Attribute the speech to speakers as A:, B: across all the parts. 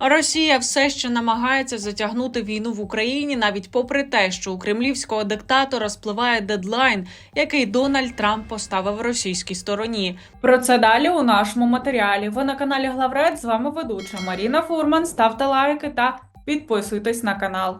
A: Росія все ще намагається затягнути війну в Україні, навіть попри те, що у кремлівського диктатора спливає дедлайн, який Дональд Трамп поставив російській стороні. Про це далі у нашому матеріалі. Ви на каналі Главред. З вами ведуча Маріна Фурман. Ставте лайки та підписуйтесь на канал.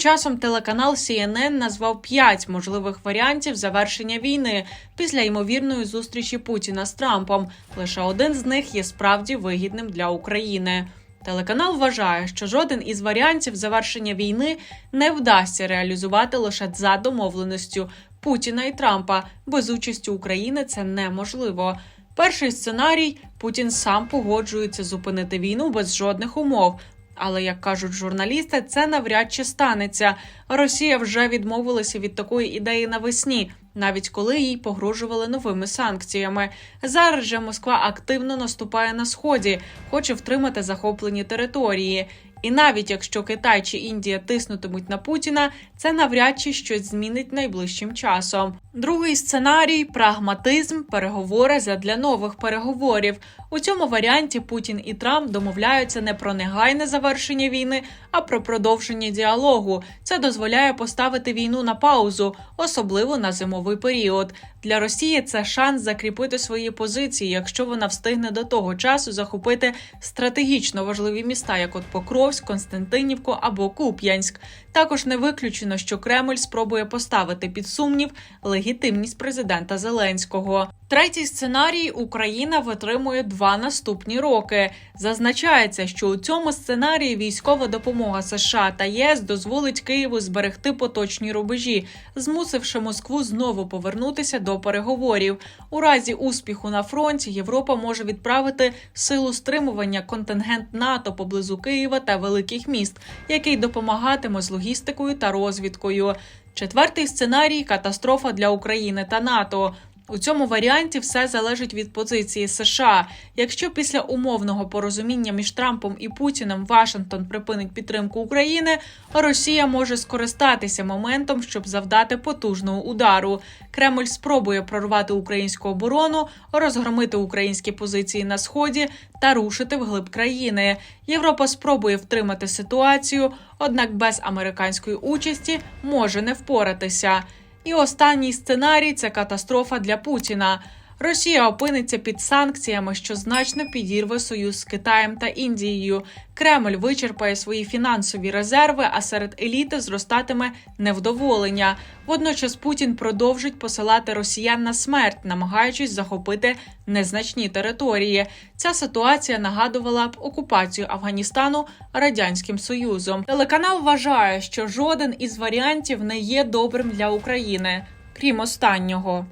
A: Часом телеканал CNN назвав п'ять можливих варіантів завершення війни після ймовірної зустрічі Путіна з Трампом. Лише один з них є справді вигідним для України. Телеканал вважає, що жоден із варіантів завершення війни не вдасться реалізувати лише за домовленістю Путіна і Трампа. Без участі України це неможливо. Перший сценарій Путін сам погоджується зупинити війну без жодних умов. Але як кажуть журналісти, це навряд чи станеться. Росія вже відмовилася від такої ідеї навесні, навіть коли їй погрожували новими санкціями. Зараз же Москва активно наступає на сході, хоче втримати захоплені території. І навіть якщо Китай чи Індія тиснутимуть на Путіна, це навряд чи щось змінить найближчим часом. Другий сценарій прагматизм, переговори задля нових переговорів. У цьому варіанті Путін і Трамп домовляються не про негайне завершення війни, а про продовження діалогу. Це дозволяє поставити війну на паузу, особливо на зимовий період. Для Росії це шанс закріпити свої позиції, якщо вона встигне до того часу захопити стратегічно важливі міста, як от Покровськ, Константинівку або Куп'янськ. Також не виключено, що Кремль спробує поставити під сумнів легітимність президента Зеленського. Третій сценарій Україна витримує два наступні роки. Зазначається, що у цьому сценарії військова допомога США та ЄС дозволить Києву зберегти поточні рубежі, змусивши Москву знову повернутися до переговорів. У разі успіху на фронті Європа може відправити силу стримування контингент НАТО поблизу Києва та великих міст, який допомагатиме з логістикою та розвідкою. Четвертий сценарій катастрофа для України та НАТО. У цьому варіанті все залежить від позиції США. Якщо після умовного порозуміння між Трампом і Путіним Вашингтон припинить підтримку України, Росія може скористатися моментом, щоб завдати потужного удару. Кремль спробує прорвати українську оборону, розгромити українські позиції на сході та рушити вглиб країни. Європа спробує втримати ситуацію, однак без американської участі може не впоратися. І останній сценарій це катастрофа для Путіна. Росія опиниться під санкціями, що значно підірве союз з Китаєм та Індією. Кремль вичерпає свої фінансові резерви, а серед еліти зростатиме невдоволення. Водночас Путін продовжить посилати росіян на смерть, намагаючись захопити незначні території. Ця ситуація нагадувала б окупацію Афганістану радянським союзом. Телеканал вважає, що жоден із варіантів не є добрим для України, крім останнього.